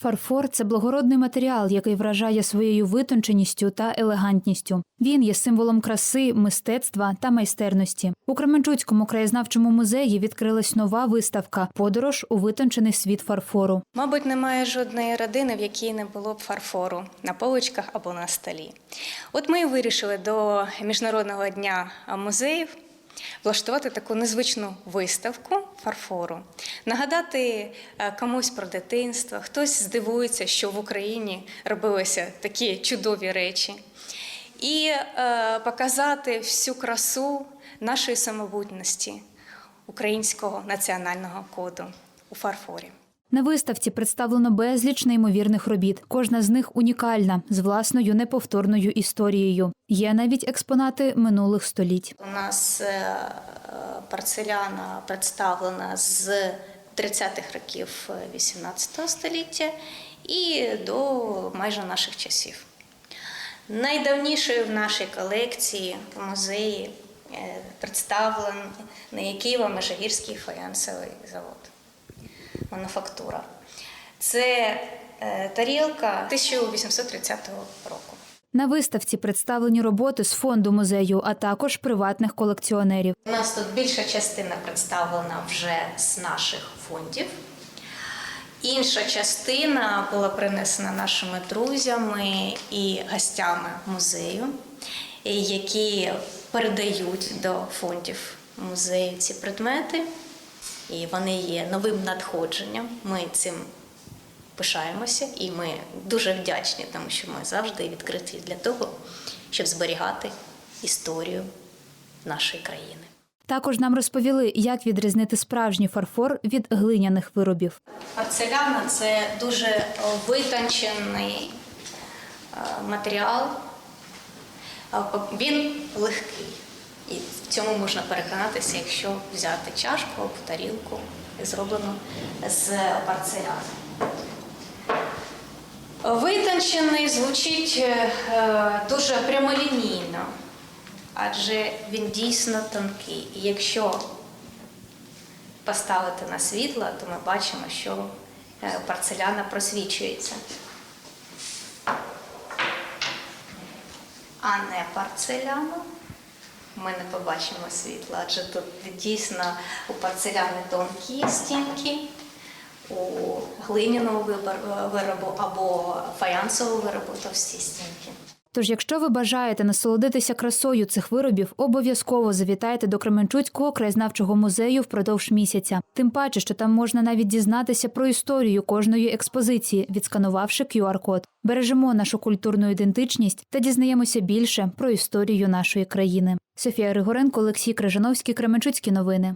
Фарфор це благородний матеріал, який вражає своєю витонченістю та елегантністю. Він є символом краси, мистецтва та майстерності. У Кременчуцькому краєзнавчому музеї відкрилась нова виставка Подорож у витончений світ фарфору. Мабуть, немає жодної родини, в якій не було б фарфору на полочках або на столі. От ми і вирішили до Міжнародного дня музеїв влаштувати таку незвичну виставку фарфору, нагадати е, комусь про дитинство, хтось здивується, що в Україні робилися такі чудові речі, і е, показати всю красу нашої самобутності українського національного коду у фарфорі. На виставці представлено безліч неймовірних робіт. Кожна з них унікальна з власною неповторною історією. Є навіть експонати минулих століть. У нас е, порцеляна представлена з 30-х років 18 століття і до майже наших часів. Найдавнішою в нашій колекції в музеї е, представлений Києво-Межигірський фаянсовий завод, мануфактура. Це е, тарілка 1830 року. На виставці представлені роботи з фонду музею, а також приватних колекціонерів. У нас тут більша частина представлена вже з наших фондів. Інша частина була принесена нашими друзями і гостями музею, які передають до фондів музею ці предмети. І вони є новим надходженням. Ми цим пишаємося і ми дуже вдячні, тому що ми завжди відкриті для того, щоб зберігати історію нашої країни. Також нам розповіли, як відрізнити справжній фарфор від глиняних виробів. Порцеляна це дуже витончений е, матеріал. Він легкий. І в цьому можна переконатися, якщо взяти чашку або тарілку, зроблену з порцеляни. Витончений звучить е, е, дуже прямолінійно, адже він дійсно тонкий. І якщо поставити на світло, то ми бачимо, що е, порцеляна просвічується. А не порцеляну ми не побачимо світла, адже тут дійсно у порцеляни тонкі стінки, у глиняного виробу або фаянсового виробу товсті стінки. Тож, якщо ви бажаєте насолодитися красою цих виробів, обов'язково завітайте до Кременчуцького краєзнавчого музею впродовж місяця. Тим паче, що там можна навіть дізнатися про історію кожної експозиції, відсканувавши QR-код. Бережемо нашу культурну ідентичність та дізнаємося більше про історію нашої країни. Софія Григоренко, Олексій Крижановський, Кременчуцькі новини.